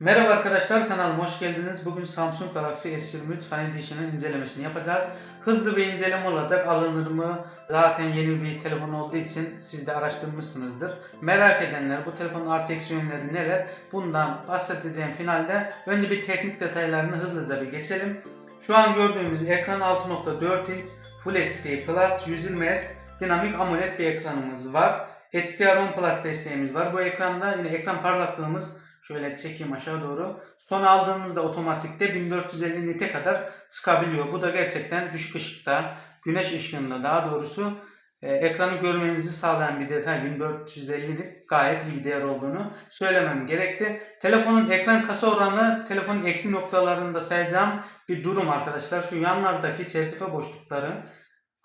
Merhaba arkadaşlar kanalıma hoş geldiniz. Bugün Samsung Galaxy S23 Fan Edition'ın incelemesini yapacağız. Hızlı bir inceleme olacak. Alınır mı? Zaten yeni bir telefon olduğu için siz de araştırmışsınızdır. Merak edenler bu telefonun eksi yönleri neler? Bundan bahsedeceğim finalde. Önce bir teknik detaylarını hızlıca bir geçelim. Şu an gördüğümüz ekran 6.4 inç Full HD Plus 120 Hz dinamik AMOLED bir ekranımız var. HDR10 Plus desteğimiz var. Bu ekranda yine ekran parlaklığımız Şöyle çekeyim aşağı doğru. Son aldığımızda otomatikte 1450 nite kadar çıkabiliyor. Bu da gerçekten düşük ışıkta, güneş ışığında daha doğrusu e, ekranı görmenizi sağlayan bir detay. 1450 nit gayet iyi bir değer olduğunu söylemem gerekti. Telefonun ekran kasa oranı telefonun eksi noktalarında sayacağım bir durum arkadaşlar. Şu yanlardaki çerçeve boşlukları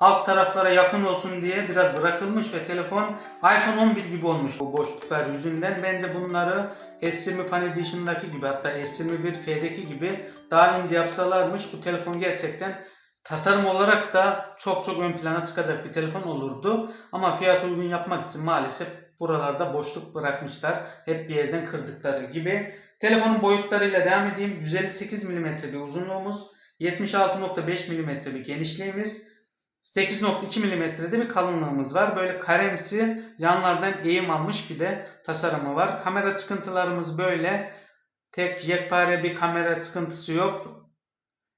alt taraflara yakın olsun diye biraz bırakılmış ve telefon iPhone 11 gibi olmuş bu boşluklar yüzünden. Bence bunları S20 Fan Edition'daki gibi hatta S21 F'deki gibi daha ince yapsalarmış bu telefon gerçekten tasarım olarak da çok çok ön plana çıkacak bir telefon olurdu. Ama fiyat uygun yapmak için maalesef buralarda boşluk bırakmışlar. Hep bir yerden kırdıkları gibi. Telefonun boyutlarıyla devam edeyim. 158 mm bir uzunluğumuz, 76.5 mm bir genişliğimiz, 8.2 mm'de bir kalınlığımız var. Böyle karemsi yanlardan eğim almış bir de tasarımı var. Kamera çıkıntılarımız böyle. Tek yekpare bir kamera çıkıntısı yok.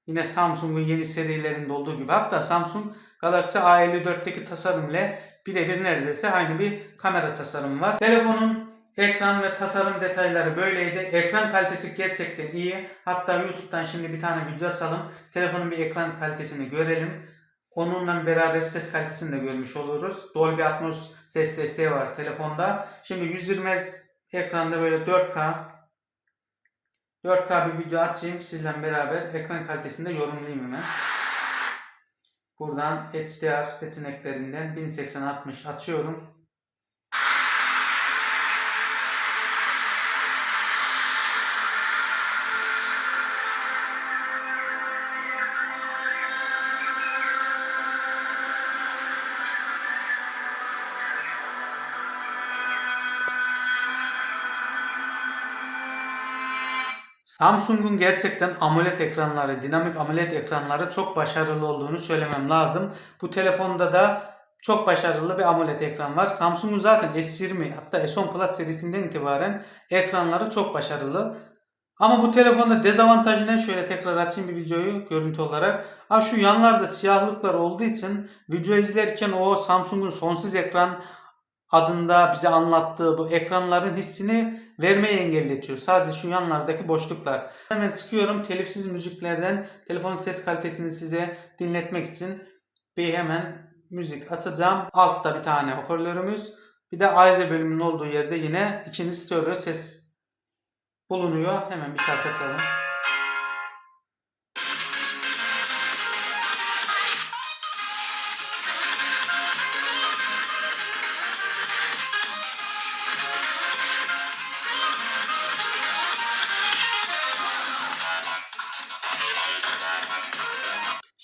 Yine Samsung'un yeni serilerinde olduğu gibi. Hatta Samsung Galaxy A54'teki tasarım ile birebir neredeyse aynı bir kamera tasarımı var. Telefonun ekran ve tasarım detayları böyleydi. Ekran kalitesi gerçekten iyi. Hatta YouTube'dan şimdi bir tane video açalım. Telefonun bir ekran kalitesini görelim. Onunla beraber ses kalitesini de görmüş oluruz. Dolby Atmos ses desteği var telefonda. Şimdi 120 Hz ekranda böyle 4K 4K bir video açayım sizle beraber ekran kalitesini de yorumlayayım hemen. Buradan HDR seçeneklerinden 1080-60 açıyorum. Samsung'un gerçekten AMOLED ekranları, dinamik AMOLED ekranları çok başarılı olduğunu söylemem lazım. Bu telefonda da çok başarılı bir AMOLED ekran var. Samsung'un zaten S20 hatta S10 Plus serisinden itibaren ekranları çok başarılı. Ama bu telefonda dezavantajı ne? Şöyle tekrar açayım bir videoyu görüntü olarak. Abi şu yanlarda siyahlıklar olduğu için video izlerken o Samsung'un sonsuz ekran adında bize anlattığı bu ekranların hissini vermeyi engelletiyor. Sadece şu yanlardaki boşluklar. Hemen çıkıyorum telifsiz müziklerden telefonun ses kalitesini size dinletmek için bir hemen müzik açacağım. Altta bir tane hoparlörümüz. Bir de ayrıca bölümünün olduğu yerde yine ikinci stereo ses bulunuyor. Hemen bir şarkı açalım.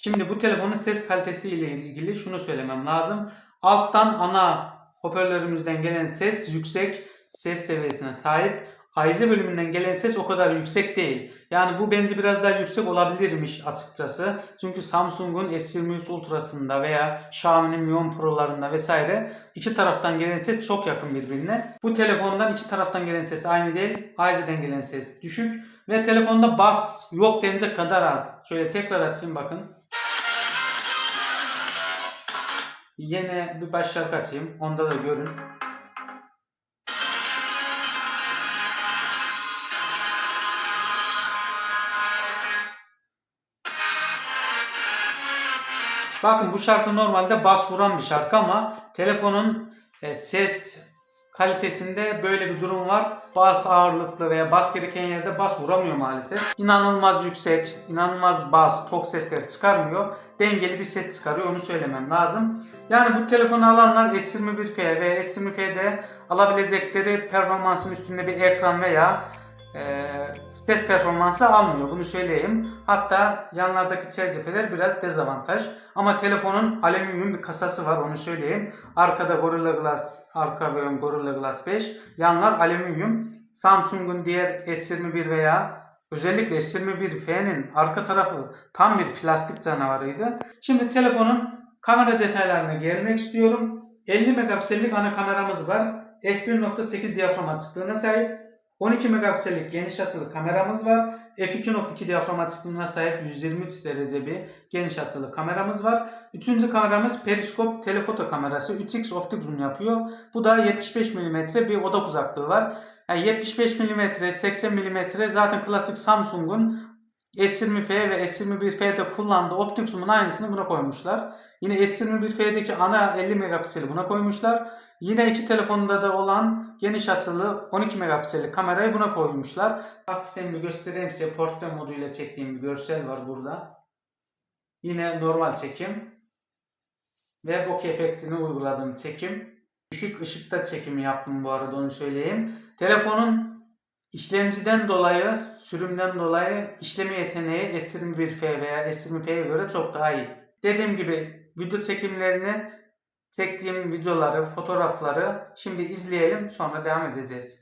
Şimdi bu telefonun ses kalitesi ile ilgili şunu söylemem lazım. Alttan ana hoparlörümüzden gelen ses yüksek ses seviyesine sahip. Ayrıca bölümünden gelen ses o kadar yüksek değil. Yani bu bence biraz daha yüksek olabilirmiş açıkçası. Çünkü Samsung'un S23 Ultra'sında veya Xiaomi'nin Mi 10 Pro'larında vesaire iki taraftan gelen ses çok yakın birbirine. Bu telefondan iki taraftan gelen ses aynı değil. Ayrıca gelen ses düşük. Ve telefonda bas yok denecek kadar az. Şöyle tekrar açayım bakın. Yine bir baş şarkı. Onda da görün. Bakın bu şarkı normalde bas vuran bir şarkı ama telefonun e, ses kalitesinde böyle bir durum var. Bas ağırlıklı veya bas gereken yerde bas vuramıyor maalesef. İnanılmaz yüksek, inanılmaz bas, tok sesler çıkarmıyor. Dengeli bir ses çıkarıyor onu söylemem lazım. Yani bu telefonu alanlar S21F ve S20F'de alabilecekleri performansın üstünde bir ekran veya e, ses performansı almıyor. Bunu söyleyeyim. Hatta yanlardaki çerçeveler biraz dezavantaj. Ama telefonun alüminyum bir kasası var onu söyleyeyim. Arkada Gorilla Glass, arka ve ön Gorilla Glass 5. Yanlar alüminyum. Samsung'un diğer S21 veya özellikle S21F'nin arka tarafı tam bir plastik canavarıydı. Şimdi telefonun kamera detaylarına gelmek istiyorum. 50 megapiksellik ana kameramız var. f1.8 diyafram açıklığına sahip. 12 megapiksellik geniş açılı kameramız var. f2.2 diyafram açıklığına sahip 123 derece bir geniş açılı kameramız var. Üçüncü kameramız periskop telefoto kamerası. 3x optik zoom yapıyor. Bu da 75 mm bir odak uzaklığı var. Yani 75 mm, 80 mm zaten klasik Samsung'un S20F ve S21F'de kullandığı optik zoom'un aynısını buna koymuşlar. Yine S21F'deki ana 50 megapikseli buna koymuşlar. Yine iki telefonda da olan geniş açılı 12 megapiksellik kamerayı buna koymuşlar. Hafiften bir göstereyim size portre moduyla çektiğim bir görsel var burada. Yine normal çekim ve bokeh efektini uyguladığım çekim. Düşük ışıkta çekimi yaptım bu arada onu söyleyeyim. Telefonun işlemciden dolayı, sürümden dolayı işleme yeteneği S21F veya S20F'ye göre çok daha iyi. Dediğim gibi video çekimlerini, çektiğim videoları, fotoğrafları şimdi izleyelim sonra devam edeceğiz.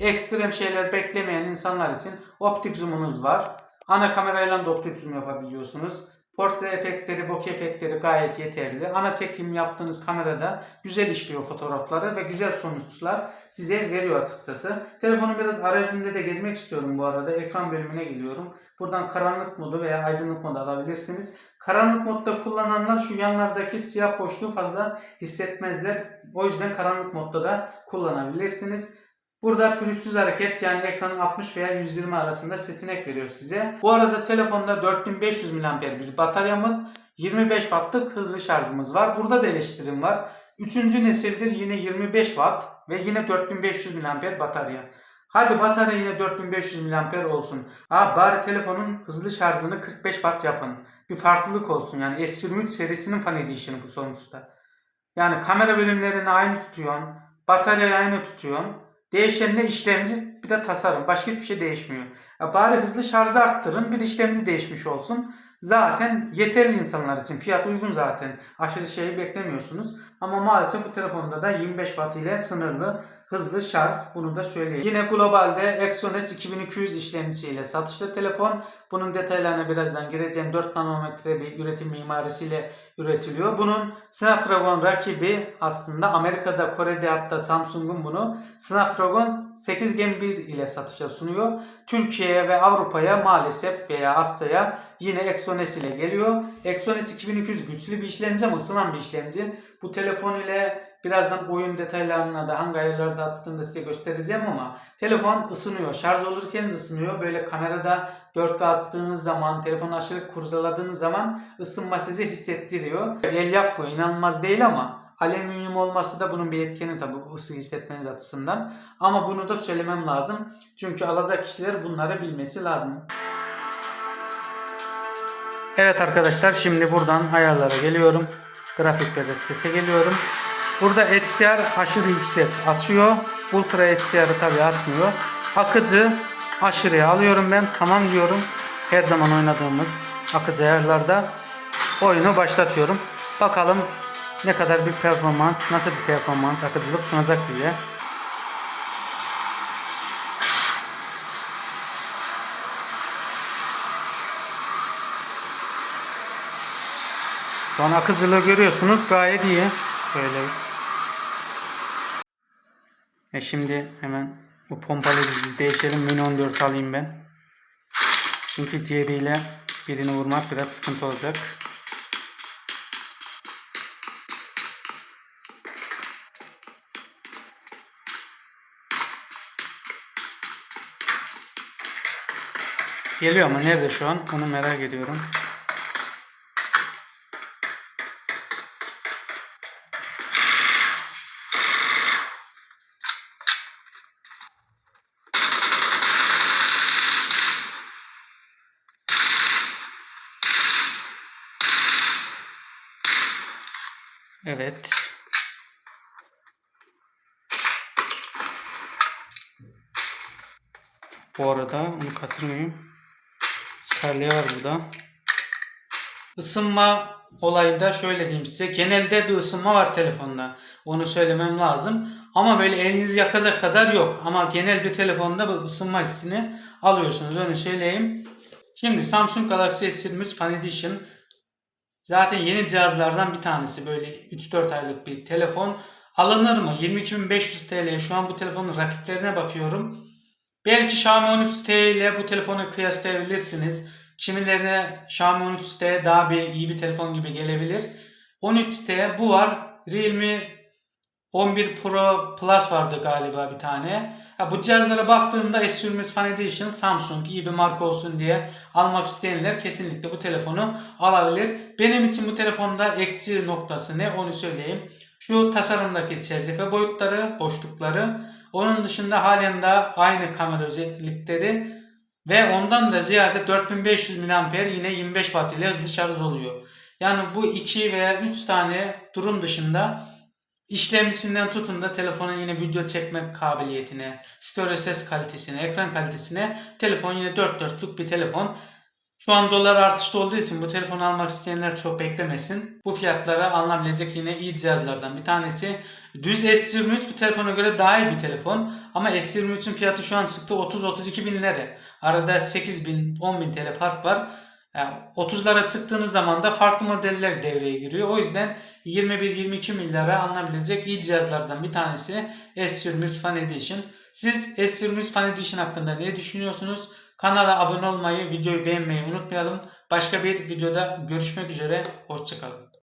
Ekstrem şeyler beklemeyen insanlar için optik zoom'unuz var. Ana kamerayla da optik zoom yapabiliyorsunuz. Portre efektleri, bokeh efektleri gayet yeterli. Ana çekim yaptığınız kamerada güzel işliyor fotoğrafları ve güzel sonuçlar size veriyor açıkçası. Telefonu biraz arayüzünde de gezmek istiyorum bu arada. Ekran bölümüne geliyorum. Buradan karanlık modu veya aydınlık modu alabilirsiniz. Karanlık modda kullananlar şu yanlardaki siyah boşluğu fazla hissetmezler. O yüzden karanlık modda da kullanabilirsiniz. Burada pürüzsüz hareket yani ekranın 60 veya 120 arasında seçenek veriyor size. Bu arada telefonda 4500 mAh bir bataryamız, 25 wattlık hızlı şarjımız var. Burada da eleştirim var. Üçüncü nesildir yine 25 watt ve yine 4500 mAh batarya. Hadi batarya yine 4500 mAh olsun. Ha bari telefonun hızlı şarjını 45 watt yapın. Bir farklılık olsun yani S23 serisinin Fan Edition'ı bu sonuçta. Yani kamera bölümlerini aynı tutuyorsun. Bataryayı aynı tutuyorsun. Değişen ne işlemci bir de tasarım. Başka hiçbir şey değişmiyor. Ya bari hızlı şarjı arttırın bir de işlemci değişmiş olsun. Zaten yeterli insanlar için. Fiyat uygun zaten. Aşırı şeyi beklemiyorsunuz. Ama maalesef bu telefonda da 25 Watt ile sınırlı hızlı şarj. Bunu da söyleyeyim. Yine globalde Exynos 2200 işlemcisiyle satışta telefon. Bunun detaylarına birazdan gireceğim. 4 nanometre bir üretim mimarisiyle üretiliyor. Bunun Snapdragon rakibi aslında Amerika'da, Kore'de hatta Samsung'un bunu Snapdragon 8 Gen 1 ile satışa sunuyor. Türkiye'ye ve Avrupa'ya maalesef veya Asya'ya yine Exynos ile geliyor. Exynos 2200 güçlü bir işlemci ama ısınan bir işlemci. Bu telefon ile birazdan oyun detaylarına da hangi ayarlarda açtığında size göstereceğim ama telefon ısınıyor. Şarj olurken de ısınıyor. Böyle kamerada 4K açtığınız zaman, telefonu aşırı kurcaladığınız zaman ısınma size hissettiriyor. El yapıyor. inanılmaz değil ama alüminyum olması da bunun bir etkeni tabi ısı hissetmeniz açısından. Ama bunu da söylemem lazım. Çünkü alacak kişiler bunları bilmesi lazım. Evet arkadaşlar şimdi buradan ayarlara geliyorum. Grafiklere sese geliyorum. Burada HDR aşırı yüksek açıyor. Ultra HDR'ı tabi açmıyor. Akıcı aşırıya alıyorum ben. Tamam diyorum. Her zaman oynadığımız akıcı ayarlarda oyunu başlatıyorum. Bakalım ne kadar bir performans, nasıl bir performans, akıcılık sunacak bize. Şu an akıcılığı görüyorsunuz gayet iyi. Böyle. E şimdi hemen bu pompalı biz değişelim. Mini 14 alayım ben. Çünkü diğeriyle birini vurmak biraz sıkıntı olacak. Geliyor ama nerede şu an? Onu merak ediyorum. Evet. Bu arada onu kaçırmayayım. Scarlett var burada. Isınma olayında şöyle diyeyim size. Genelde bir ısınma var telefonda. Onu söylemem lazım. Ama böyle elinizi yakacak kadar yok. Ama genel bir telefonda bu ısınma hissini alıyorsunuz. Onu söyleyeyim. Şimdi Samsung Galaxy S23 Fan Edition zaten yeni cihazlardan bir tanesi. Böyle 3-4 aylık bir telefon. Alınır mı? 22.500 TL. Şu an bu telefonun rakiplerine bakıyorum. Belki Xiaomi 13T ile bu telefonu kıyaslayabilirsiniz. Kimilerine Xiaomi 13T daha bir iyi bir telefon gibi gelebilir. 13T bu var. Realme 11 Pro Plus vardı galiba bir tane. Ha, bu cihazlara baktığımda S23 Fan Edition Samsung iyi bir marka olsun diye almak isteyenler kesinlikle bu telefonu alabilir. Benim için bu telefonda eksi noktası ne onu söyleyeyim. Şu tasarımdaki çerçeve boyutları, boşlukları. Onun dışında halen de aynı kamera özellikleri ve ondan da ziyade 4500 mAh yine 25 Watt ile hızlı şarj oluyor. Yani bu 2 veya 3 tane durum dışında işlemcisinden tutun da telefonun yine video çekme kabiliyetine, stereo ses kalitesine, ekran kalitesine telefon yine 4 dörtlük bir telefon. Şu an dolar artışta olduğu için bu telefonu almak isteyenler çok beklemesin. Bu fiyatlara alınabilecek yine iyi cihazlardan bir tanesi. Düz S23 bu telefona göre daha iyi bir telefon. Ama S23'ün fiyatı şu an sıktı 30-32 bin lira. Arada 8 bin 10 bin TL fark var. Yani 30'lara çıktığınız zaman da farklı modeller devreye giriyor. O yüzden 21-22 milyara alınabilecek iyi cihazlardan bir tanesi S23 Fan Edition. Siz S23 Fan Edition hakkında ne düşünüyorsunuz? Kanala abone olmayı, videoyu beğenmeyi unutmayalım. Başka bir videoda görüşmek üzere. Hoşçakalın.